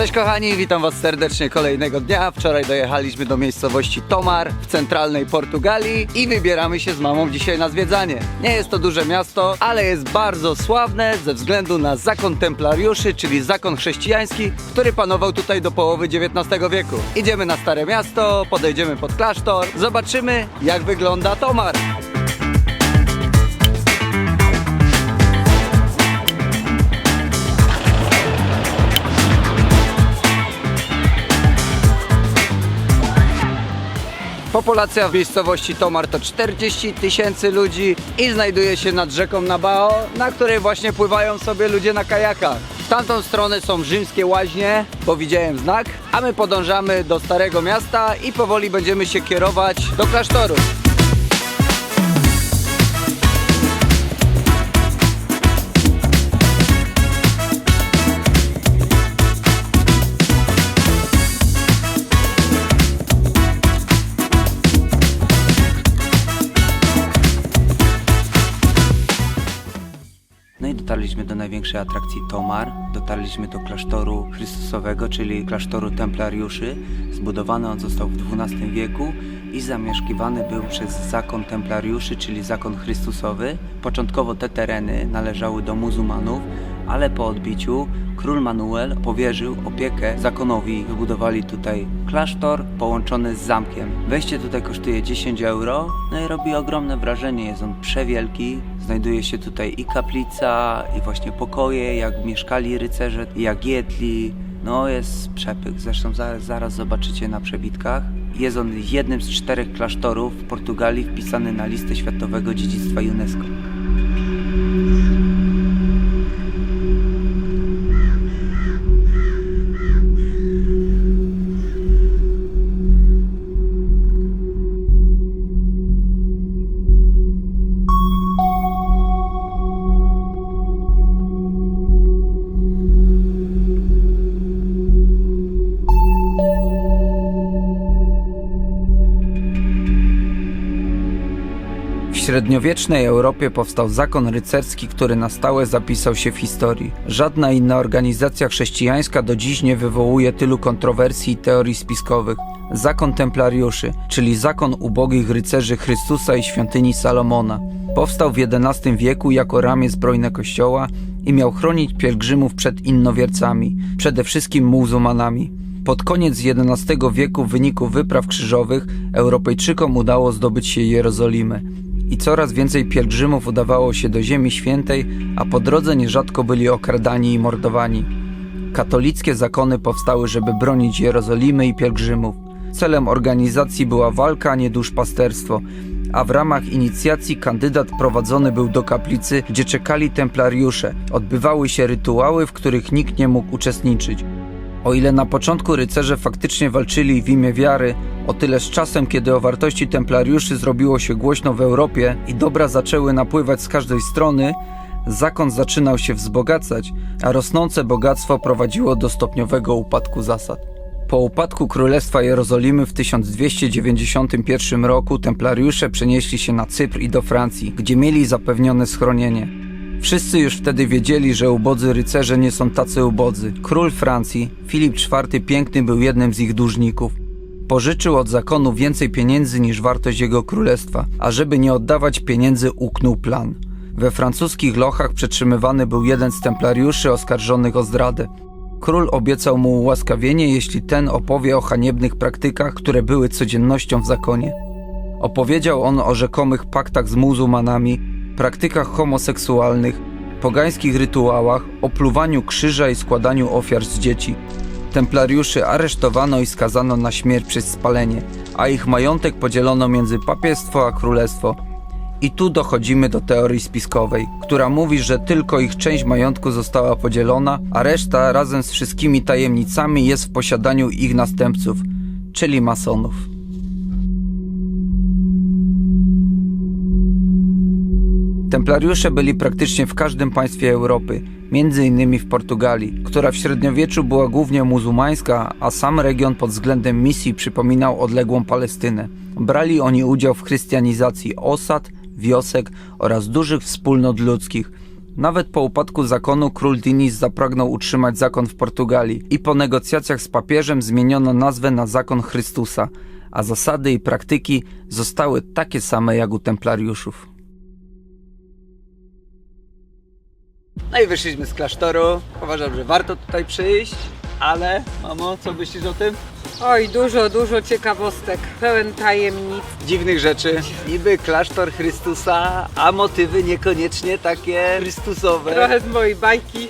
Cześć kochani, witam was serdecznie kolejnego dnia. Wczoraj dojechaliśmy do miejscowości Tomar w centralnej Portugalii i wybieramy się z mamą dzisiaj na zwiedzanie. Nie jest to duże miasto, ale jest bardzo sławne ze względu na zakon templariuszy, czyli zakon chrześcijański, który panował tutaj do połowy XIX wieku. Idziemy na Stare Miasto, podejdziemy pod klasztor, zobaczymy jak wygląda Tomar. Populacja w miejscowości Tomar to 40 tysięcy ludzi i znajduje się nad rzeką Nabao, na której właśnie pływają sobie ludzie na kajakach. W tamtą stronę są rzymskie łaźnie, bo widziałem znak, a my podążamy do Starego Miasta i powoli będziemy się kierować do klasztoru. Dotarliśmy do największej atrakcji Tomar. Dotarliśmy do klasztoru Chrystusowego, czyli klasztoru templariuszy. Zbudowany on został w XII wieku i zamieszkiwany był przez zakon templariuszy, czyli zakon Chrystusowy. Początkowo te tereny należały do muzułmanów, ale po odbiciu król Manuel powierzył opiekę zakonowi. Wybudowali tutaj klasztor połączony z zamkiem. Wejście tutaj kosztuje 10 euro, no i robi ogromne wrażenie. Jest on przewielki. Znajduje się tutaj i kaplica, i właśnie pokoje, jak mieszkali rycerze, jak jedli. No jest przepych, zresztą zaraz, zaraz zobaczycie na przebitkach. Jest on jednym z czterech klasztorów w Portugalii wpisany na listę Światowego Dziedzictwa UNESCO. Średniowiecznej Europie powstał zakon rycerski, który na stałe zapisał się w historii. Żadna inna organizacja chrześcijańska do dziś nie wywołuje tylu kontrowersji i teorii spiskowych. Zakon templariuszy, czyli zakon ubogich rycerzy Chrystusa i świątyni Salomona. Powstał w XI wieku jako ramię zbrojne kościoła i miał chronić pielgrzymów przed innowiercami, przede wszystkim muzułmanami. Pod koniec XI wieku w wyniku wypraw krzyżowych Europejczykom udało zdobyć się Jerozolimę i coraz więcej pielgrzymów udawało się do Ziemi Świętej, a po drodze nierzadko byli okradani i mordowani. Katolickie zakony powstały, żeby bronić Jerozolimy i pielgrzymów. Celem organizacji była walka, a nie duszpasterstwo, a w ramach inicjacji kandydat prowadzony był do kaplicy, gdzie czekali templariusze. Odbywały się rytuały, w których nikt nie mógł uczestniczyć. O ile na początku rycerze faktycznie walczyli w imię wiary, o tyle z czasem, kiedy o wartości templariuszy zrobiło się głośno w Europie i dobra zaczęły napływać z każdej strony, zakon zaczynał się wzbogacać, a rosnące bogactwo prowadziło do stopniowego upadku zasad. Po upadku Królestwa Jerozolimy w 1291 roku templariusze przenieśli się na Cypr i do Francji, gdzie mieli zapewnione schronienie. Wszyscy już wtedy wiedzieli, że ubodzy rycerze nie są tacy ubodzy. Król Francji, Filip IV Piękny był jednym z ich dłużników. Pożyczył od zakonu więcej pieniędzy niż wartość jego królestwa, a żeby nie oddawać pieniędzy uknął plan. We francuskich lochach przetrzymywany był jeden z templariuszy oskarżonych o zdradę. Król obiecał mu ułaskawienie, jeśli ten opowie o haniebnych praktykach, które były codziennością w zakonie. Opowiedział on o rzekomych paktach z muzułmanami, praktykach homoseksualnych, pogańskich rytuałach, opluwaniu krzyża i składaniu ofiar z dzieci. Templariuszy aresztowano i skazano na śmierć przez spalenie, a ich majątek podzielono między papiestwo a królestwo. I tu dochodzimy do teorii spiskowej, która mówi, że tylko ich część majątku została podzielona, a reszta razem z wszystkimi tajemnicami jest w posiadaniu ich następców, czyli masonów. Templariusze byli praktycznie w każdym państwie Europy, między innymi w Portugalii, która w średniowieczu była głównie muzułmańska, a sam region pod względem misji przypominał odległą Palestynę. Brali oni udział w chrystianizacji osad, wiosek oraz dużych wspólnot ludzkich. Nawet po upadku zakonu król Dinis zapragnął utrzymać zakon w Portugalii i po negocjacjach z papieżem zmieniono nazwę na zakon Chrystusa, a zasady i praktyki zostały takie same jak u templariuszów. No i wyszliśmy z klasztoru. Uważam, że warto tutaj przyjść, ale mamo, co myślisz o tym? Oj, dużo, dużo ciekawostek, pełen tajemnic. dziwnych rzeczy. Niby klasztor Chrystusa, a motywy niekoniecznie takie Chrystusowe. Trochę z mojej bajki.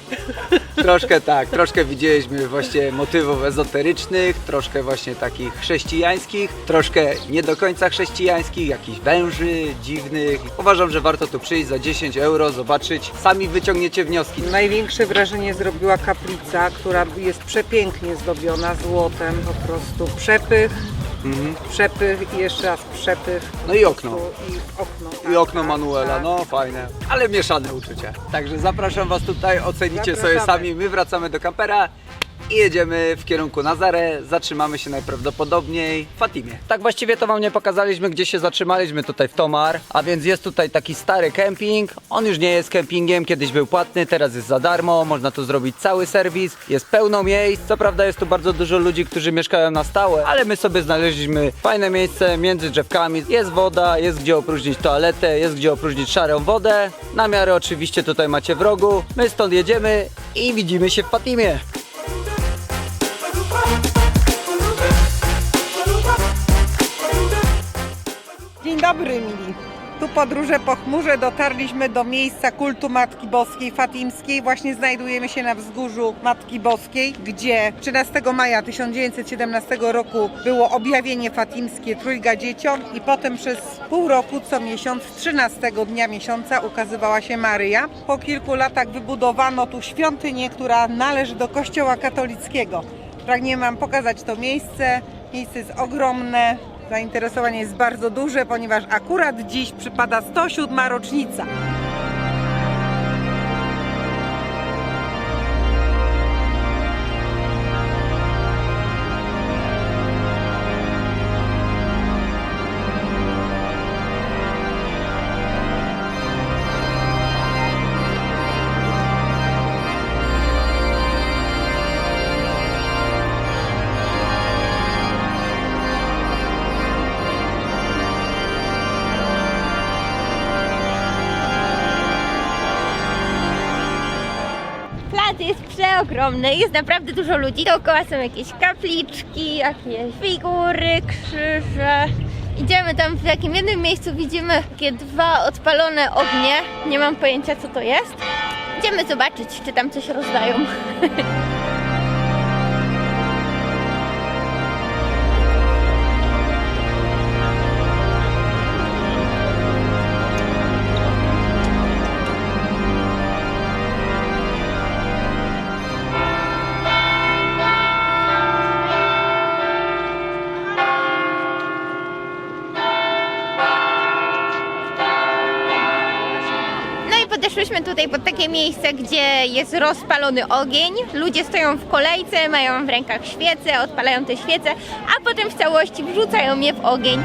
Troszkę tak, troszkę widzieliśmy właśnie motywów ezoterycznych, troszkę właśnie takich chrześcijańskich, troszkę nie do końca chrześcijańskich, jakichś węży dziwnych. Uważam, że warto tu przyjść za 10 euro, zobaczyć. Sami wyciągniecie wnioski. Największe wrażenie zrobiła kaplica, która jest przepięknie zdobiona złotem, po prostu przepych, Mhm. przepych i jeszcze raz przepych. No i okno. I okno. I tak, okno tak, Manuela, tak. no fajne, ale mieszane uczucia. Także zapraszam Was tutaj, ocenicie sobie Zapraszamy. sami. My wracamy do kampera i jedziemy w kierunku Nazare. Zatrzymamy się najprawdopodobniej w Fatimie. Tak właściwie to Wam nie pokazaliśmy, gdzie się zatrzymaliśmy tutaj w Tomar, a więc jest tutaj taki stary kemping. On już nie jest kempingiem, kiedyś był płatny, teraz jest za darmo. Można tu zrobić cały serwis, jest pełno miejsc. Co prawda jest tu bardzo dużo ludzi, którzy mieszkają na stałe, ale my sobie znaleźliśmy fajne miejsce między drzewkami. Jest woda, jest gdzie opróżnić toaletę, jest gdzie opróżnić szarą wodę. Na miarę oczywiście tutaj macie w rogu. My stąd jedziemy i widzimy się w Fatimie. Dzień dobry, mili. Tu podróże po chmurze dotarliśmy do miejsca kultu Matki Boskiej Fatimskiej. Właśnie znajdujemy się na wzgórzu Matki Boskiej, gdzie 13 maja 1917 roku było objawienie fatimskie trójga dzieciom i potem przez pół roku co miesiąc, 13 dnia miesiąca ukazywała się Maryja. Po kilku latach wybudowano tu świątynię, która należy do kościoła katolickiego. Pragniemy Wam pokazać to miejsce. Miejsce jest ogromne, Zainteresowanie jest bardzo duże, ponieważ akurat dziś przypada 107 rocznica. Przeogromny, jest naprawdę dużo ludzi. Dookoła są jakieś kapliczki, jakieś figury, krzyże. Idziemy tam w takim jednym miejscu, widzimy takie dwa odpalone ognie. Nie mam pojęcia co to jest. Idziemy zobaczyć, czy tam coś rozdają. I podeszłyśmy tutaj pod takie miejsce, gdzie jest rozpalony ogień. Ludzie stoją w kolejce, mają w rękach świece, odpalają te świece, a potem w całości wrzucają je w ogień.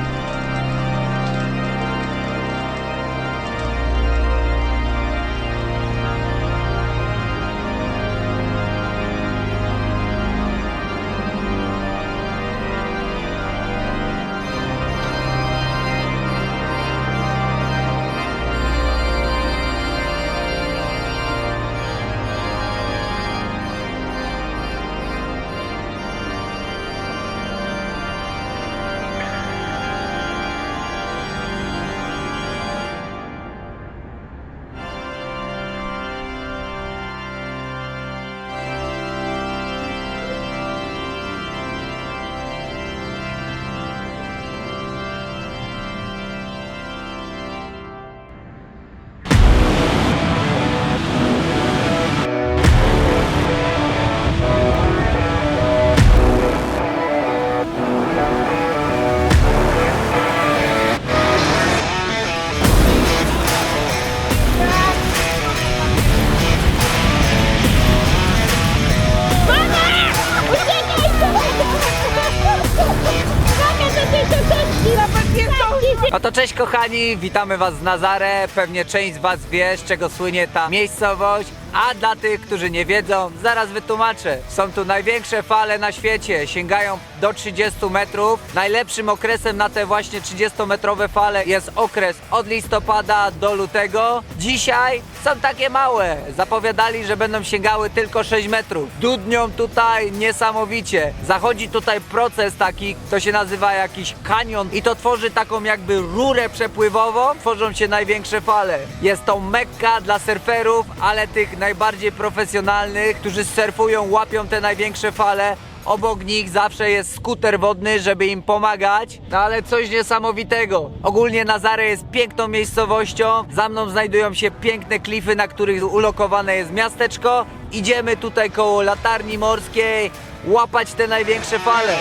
No to cześć kochani, witamy was z Nazare. Pewnie część z was wie, z czego słynie ta miejscowość. A dla tych, którzy nie wiedzą, zaraz wytłumaczę. Są tu największe fale na świecie, sięgają do 30 metrów. Najlepszym okresem na te właśnie 30-metrowe fale jest okres od listopada do lutego. Dzisiaj są takie małe. Zapowiadali, że będą sięgały tylko 6 metrów. Dudnią tutaj niesamowicie. Zachodzi tutaj proces taki, to się nazywa jakiś kanion i to tworzy taką jakby rurę przepływową. Tworzą się największe fale. Jest to mekka dla surferów, ale tych najbardziej profesjonalnych, którzy surfują, łapią te największe fale. Obok nich zawsze jest skuter wodny, żeby im pomagać. No ale coś niesamowitego. Ogólnie Nazare jest piękną miejscowością. Za mną znajdują się piękne klify, na których ulokowane jest miasteczko. Idziemy tutaj koło latarni morskiej łapać te największe fale.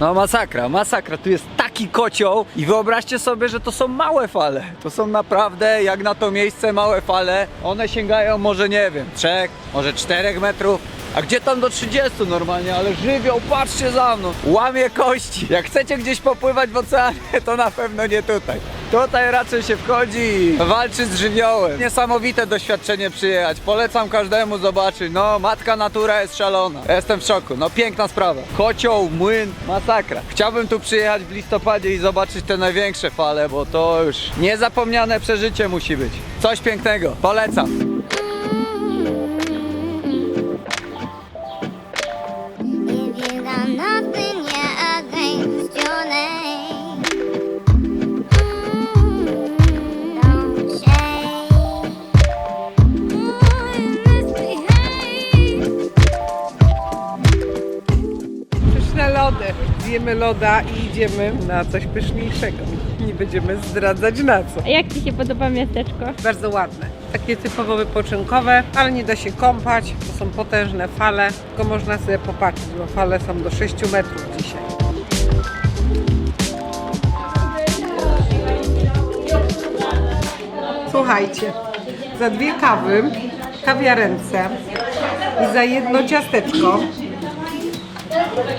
No masakra, masakra. Tu jest taki kocioł i wyobraźcie sobie, że to są małe fale. To są naprawdę, jak na to miejsce, małe fale. One sięgają może, nie wiem, 3, może 4 metrów. A gdzie tam do 30 normalnie, ale żywioł, patrzcie za mną, łamie kości. Jak chcecie gdzieś popływać w oceanie, to na pewno nie tutaj. Tutaj raczej się wchodzi walczy z żywiołem. Niesamowite doświadczenie przyjechać. Polecam każdemu zobaczyć. No, matka natura jest szalona. Jestem w szoku. No, piękna sprawa. Kocioł, młyn, masakra. Chciałbym tu przyjechać w listopadzie i zobaczyć te największe fale, bo to już niezapomniane przeżycie musi być. Coś pięknego. Polecam. Loda i idziemy na coś pyszniejszego. Nie będziemy zdradzać na co. A jak Ci się podoba miasteczko? Bardzo ładne. Takie typowo wypoczynkowe, ale nie da się kąpać, to są potężne fale, tylko można sobie popatrzeć, bo fale są do 6 metrów dzisiaj. Słuchajcie, za dwie kawy, kawiarence i za jedno ciasteczko,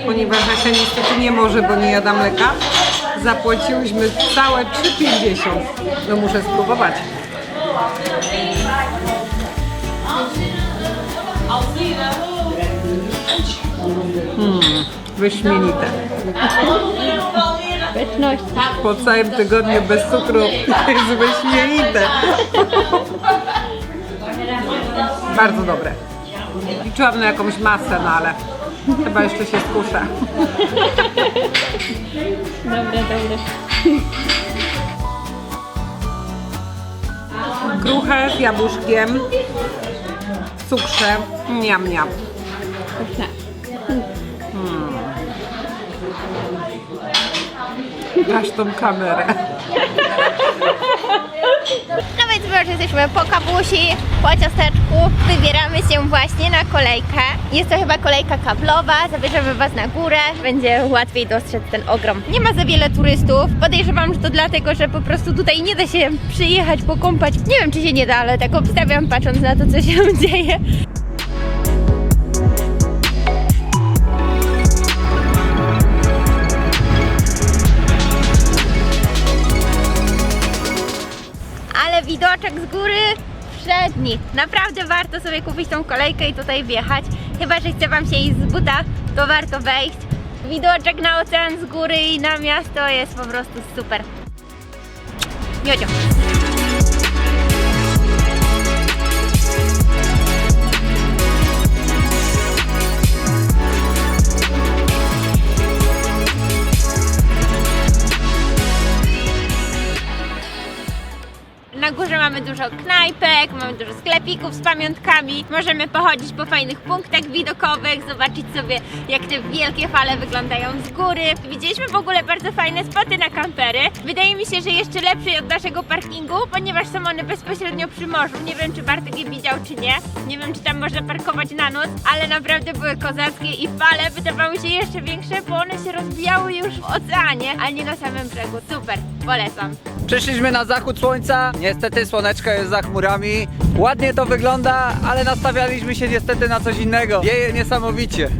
ponieważ Asia niestety nie może, bo nie jada mleka, zapłaciłyśmy całe 3,50. No muszę spróbować. Mm, wyśmienite. Po całym tygodniu bez cukru jest wyśmienite. Bardzo dobre. Liczyłam na jakąś masę, no ale chyba jeszcze się skuszę. Dobre, dobre. Kruche z jabłuszkiem, w cukrze, niam niam. Pyszne. Aż tą kamerę. No więc my już jesteśmy po kabusi, po ciasteczku. Wybieramy się właśnie na kolejkę. Jest to chyba kolejka kablowa. Zabierzemy Was na górę. Będzie łatwiej dostrzec ten ogrom. Nie ma za wiele turystów. Podejrzewam, że to dlatego, że po prostu tutaj nie da się przyjechać, pokąpać. Nie wiem, czy się nie da, ale tak obstawiam patrząc na to, co się dzieje. Przedni. Naprawdę warto sobie kupić tą kolejkę i tutaj wjechać. Chyba, że chce Wam się iść z buta, to warto wejść. Widoczek na ocean z góry i na miasto jest po prostu super. Miodzio. Mamy dużo knajpek, mamy dużo sklepików z pamiątkami. Możemy pochodzić po fajnych punktach widokowych, zobaczyć sobie jak te wielkie fale wyglądają z góry. Widzieliśmy w ogóle bardzo fajne spoty na kampery. Wydaje mi się, że jeszcze lepsze od naszego parkingu, ponieważ są one bezpośrednio przy morzu. Nie wiem czy Bartek je widział czy nie. Nie wiem czy tam można parkować na noc, ale naprawdę były kozackie i fale wydawały się jeszcze większe, bo one się rozbijały już w oceanie, a nie na samym brzegu. Super, polecam. Przyszliśmy na zachód słońca. Niestety słoneczko jest za chmurami. Ładnie to wygląda, ale nastawialiśmy się niestety na coś innego. Wieje niesamowicie.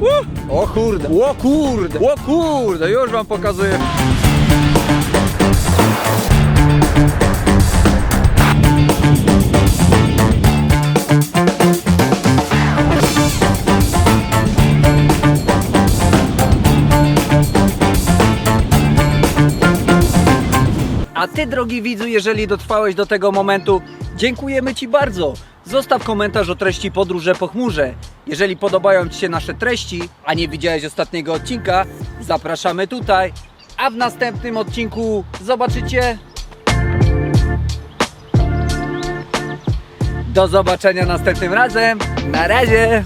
Uh! O kurde, o kurde, o kurde, już wam pokazuję. A ty, drogi widzu, jeżeli dotrwałeś do tego momentu, dziękujemy ci bardzo. Zostaw komentarz o treści Podróże po chmurze. Jeżeli podobają ci się nasze treści, a nie widziałeś ostatniego odcinka, zapraszamy tutaj. A w następnym odcinku zobaczycie. Do zobaczenia następnym razem. Na razie.